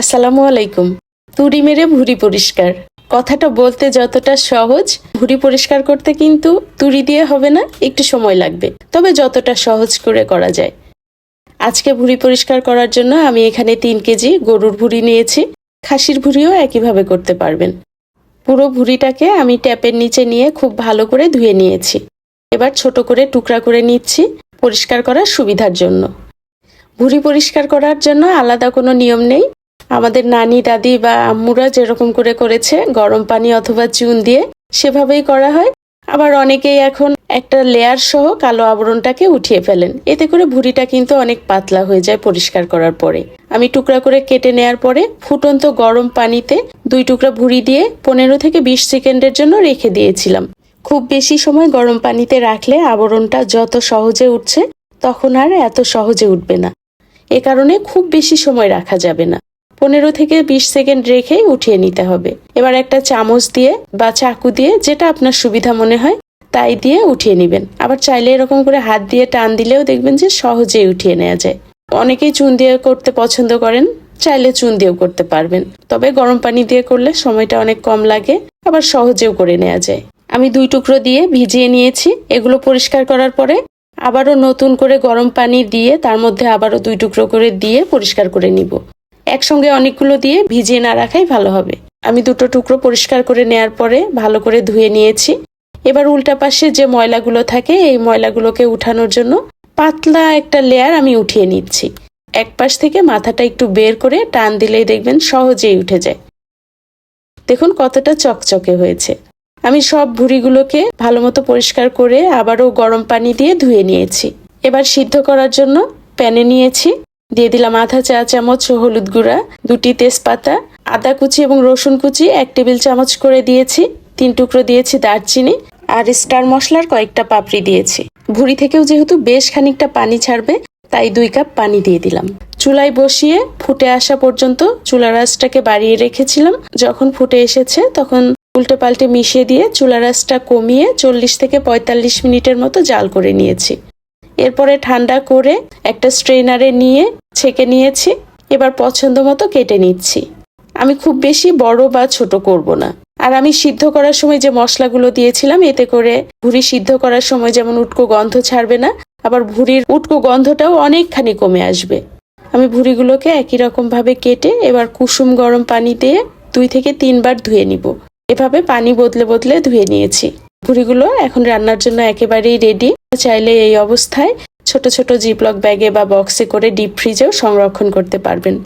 আসসালামু আলাইকুম। তুড়ি মেরে ভুঁড়ি পরিষ্কার। কথাটা বলতে যতটা সহজ, ভুঁড়ি পরিষ্কার করতে কিন্তু তুড়ি দিয়ে হবে না, একটু সময় লাগবে। তবে যতটা সহজ করে করা যায়। আজকে ভুঁড়ি পরিষ্কার করার জন্য আমি এখানে তিন কেজি গরুর ভুঁড়ি নিয়েছি। খাসির ভুঁড়িও একইভাবে করতে পারবেন। পুরো ভুঁড়িটাকে আমি ট্যাপের নিচে নিয়ে খুব ভালো করে ধুয়ে নিয়েছি। এবার ছোট করে টুকরা করে নিচ্ছি পরিষ্কার করার সুবিধার জন্য। ভুঁড়ি পরিষ্কার করার জন্য আলাদা কোনো নিয়ম নেই। আমাদের নানি, দাদি বা আম্মুরা যেরকম করে করেছে, গরম পানি অথবা চুন দিয়ে সেভাবেই করা হয়। আবার অনেকেই এখন একটা লেয়ার সহ কালো আবরণটাকে উঠিয়ে ফেলেন। এতে করে ভুঁড়িটা কিন্তু অনেক পাতলা হয়ে যায় পরিষ্কার করার পরে। আমি টুকরা করে কেটে নেয়ার পরে ফুটন্ত গরম পানিতে দুই টুকরা ভুঁড়ি দিয়ে পনেরো থেকে বিশ সেকেন্ডের জন্য রেখে দিয়েছিলাম। খুব বেশি সময় গরম পানিতে রাখলে আবরণটা যত সহজে উঠছে, তখন আর এত সহজে উঠবে না। এ কারণে খুব বেশি সময় রাখা যাবে না। পনেরো থেকে বিশ সেকেন্ড রেখেই উঠিয়ে নিতে হবে। এবার একটা চামচ দিয়ে বা চাকু দিয়ে যেটা আপনার সুবিধা মনে হয়, তাই দিয়ে উঠিয়ে নেবেন। আবার চাইলে এরকম করে হাত দিয়ে টান দিলেও দেখবেন যে সহজেই উঠিয়ে নেওয়া যায়। অনেকেই চুন দিয়ে করতে পছন্দ করেন, চাইলে চুন দিয়েও করতে পারবেন। তবে গরম পানি দিয়ে করলে সময়টা অনেক কম লাগে, আবার সহজেও করে নেওয়া যায়। আমি দুই টুকরো দিয়ে ভিজিয়ে নিয়েছি, এগুলো পরিষ্কার করার পরে আবারও নতুন করে গরম পানি দিয়ে তার মধ্যে আবারও দুই টুকরো করে দিয়ে পরিষ্কার করে নিব। একসঙ্গে অনেকগুলো দিয়ে ভিজিয়ে না রাখাই ভালো হবে। আমি দুটো টুকরো পরিষ্কার করে নেয়ার পরে ভালো করে ধুয়ে নিয়েছি। এবার উল্টা পাশে যে ময়লাগুলো থাকে, এই ময়লাগুলোকে উঠানোর জন্য পাতলা একটা লেয়ার আমি উঠিয়ে নিচ্ছি। এক পাশ থেকে মাথাটা একটু বের করে টান দিলেই দেখবেন সহজেই উঠে যায়। দেখুন কতটা চকচকে হয়েছে। আমি সব ভুঁড়িগুলোকে ভালো মতো পরিষ্কার করে আবারও গরম পানি দিয়ে ধুয়ে নিয়েছি। এবার সিদ্ধ করার জন্য প্যানে নিয়েছি দিয়ে দিলাম আধা চা চামচ হলুদ গুঁড়া, দুটি তেজপাতা, আদা কুচি এবং রসুন কুচি, এক টেবিল চামচ করে দিয়েছি, তিন টুকরো দিয়েছি দারচিনি আর স্টার মশলার কয়েকটা পাপড়ি দিয়েছি। ভুঁড়ি থেকেও যেহেতু বেশ খানিকটা পানি ছাড়বে, তাই দুই কাপ পানি দিয়ে দিলাম। চুলায় বসিয়ে ফুটে আসা পর্যন্ত চুলার আঁচটাকে বাড়িয়ে রেখেছিলাম। যখন ফুটে এসেছে, তখন উল্টে পাল্টে মিশিয়ে দিয়ে চুলার আঁচটা কমিয়ে চল্লিশ থেকে পঁয়তাল্লিশ মিনিটের মতো জাল করে নিয়েছি। এরপরে ঠান্ডা করে একটা স্ট্রেনারে নিয়ে ছেঁকে নিয়েছি। এবার পছন্দ মতো কেটে নিচ্ছি। আমি খুব বেশি বড় বা ছোট করব না। আর আমি সিদ্ধ করার সময় যে মশলাগুলো দিয়েছিলাম, এতে করে ভুড়ি সিদ্ধ করার সময় যেমন উটকো গন্ধ ছাড়বে না, আবার ভুড়ির উটকো গন্ধটাও অনেকখানি কমে আসবে। আমি ভুড়িগুলোকে একই রকম ভাবে কেটে এবার কুসুম গরম পানি দিয়ে দুই থেকে তিনবার ধুয়ে নিব। এভাবে পানি বদলে বদলে ধুয়ে নিয়েছি। ভুড়িগুলো এখন রান্নার জন্য একেবারেই রেডি চাইলে এই অবস্থায় ছোট ছোট জিপলক ব্যাগে বা বক্সে করে ডিপ ফ্রিজেও সংরক্ষণ করতে পারবেন।